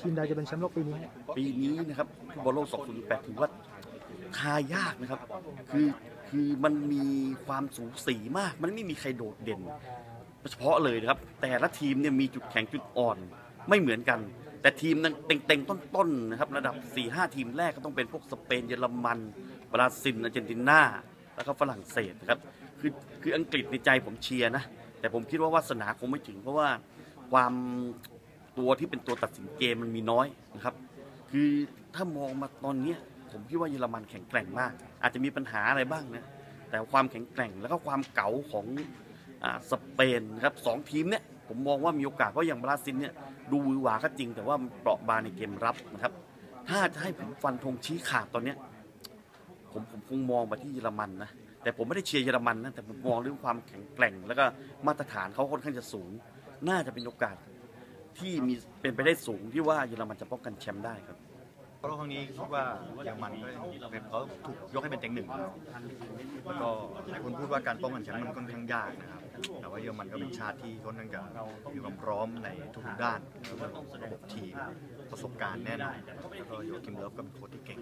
ทีมใดจะเป็นแชมป์โลกปีนี้ปีนี้นะครับฟุตบอลโลก 2018ถือว่าทายากนะครับ คือคือมันมีความสูสีมาก มันไม่มีใครโดดเด่นเฉพาะเลยนะครับ แต่ละทีมเนี่ยมีจุดแข็งจุดอ่อนไม่เหมือนกัน แต่ทีมนั้นเต็งๆ ต้นๆนะครับ ระดับ 4-5 ทีมแรกก็ต้องเป็นพวกสเปนเยอรมันบราซิลอาร์เจนตินาแล้วก็ฝรั่งเศสนะครับ คือคืออังกฤษในใจผมเชียร์นะ แต่ผมคิดว่าวาสนาคงไม่ถึงเพราะว่าความ ตัวที่เป็นตัวตัดสินเกมมันมีน้อยนะครับ คือถ้ามองมาตอนเนี้ยผมคิดว่าเยอรมันแข็งแกร่งมาก อาจจะมีปัญหาอะไรบ้างนะแต่ความแข็งแกร่งแล้วก็ความเก๋าของอสเปนนะครับสองทีมเนี่ยผมมองว่ามีโอกาสเพราะอย่างบราซิลเนี่ยดูวือหวาก็จริง แต่ว่าเปราะบางในเกมรับนะครับ ถ้าจะให้ผมฟันธงชี้ขาดตอนเนี้ยผมผมคงมองไปที่เยอรมันนะแต่ผมไม่ได้เชียร์เยอรมันนะแต่ผมมองเรื่องความแข็งแกร่ง แล้วก็มาตรฐานเขาค่อนข้างจะสูง น่าจะเป็นโอกาส ที่มีเป็นไปได้สูงที่ว่าเยอรมันจะป้องกันแชมป์ได้ครับเพราะครั้งนี้คิดว่าเยอรมันก็เป็นเขาถูกยกให้เป็นเต็งหนึ่งแล้วแล้วก็หลายคนพูดว่าการป้องกันแชมป์มันค่อนข้างยากนะครับ แต่ว่าเยอรมันก็เป็นชาติที่ค่อนข้างจะมีความพร้อมในทุกด้านเรื่องของระบบทีมประสบการณ์แน่นอนแล้วก็โยคิมเลิฟก็เป็นโค้ชที่เก่ง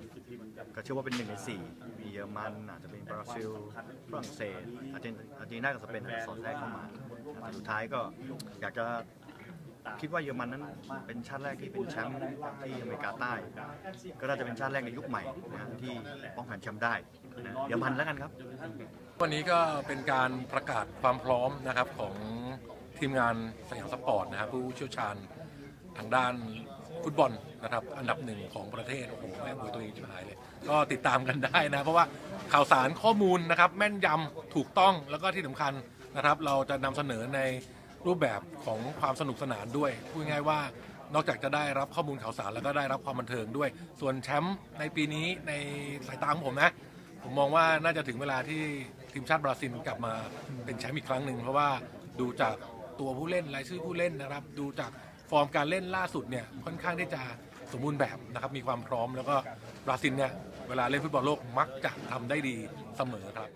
ก็เชื่อว่าเป็นหนึ่งในสี่มีเยอรมันอาจจะเป็นบราซิลฝรั่งเศสอาเจนอาร์เจนตินากับสเปนอาจจะสอดแทรกเข้ามาแต่สุดท้ายก็อยากจะ คิดว่าเยอรมันนั้นเป็นชาติแรกที่เป็นแชมป์ที่อเมริกาใต้ ก็น่าจะเป็นชาติแรกในยุคใหม่นะฮะที่ป้องกันแชมป์ได้นะเยอรมันแล้วกันครับ วันนี้ก็เป็นการประกาศความพร้อมนะครับของทีมงานสยามสปอร์ตนะครับผู้เชี่ยวชาญทางด้านฟุตบอลนะครับอันดับหนึ่งของประเทศ โอ้โหแม่งมือตัวเองจิบหายเลย ก็ติดตามกันได้นะ เพราะว่าข่าวสารข้อมูลนะครับ แม่นยำถูกต้องแล้วก็ที่สำคัญนะครับ เราจะนำเสนอใน รูปแบบของความสนุกสนานด้วยพูดง่ายๆว่านอกจากจะได้รับข้อมูลข่าวสารแล้วก็ได้รับความบันเทิงด้วย ส่วนแชมป์ในปีนี้ในสายตาของผมนะ ผมมองว่าน่าจะถึงเวลาที่ทีมชาติบราซิลกลับมาเป็นแชมป์อีกครั้งหนึ่งเพราะว่าดูจากตัวผู้เล่นรายชื่อผู้เล่นนะครับ ดูจากฟอร์มการเล่นล่าสุดเนี่ยค่อนข้างที่จะสมบูรณ์แบบนะครับมีความพร้อมแล้วก็บราซิลเนี่ยเวลาเล่นฟุตบอลโลกมักจะทำได้ดีเสมอครับ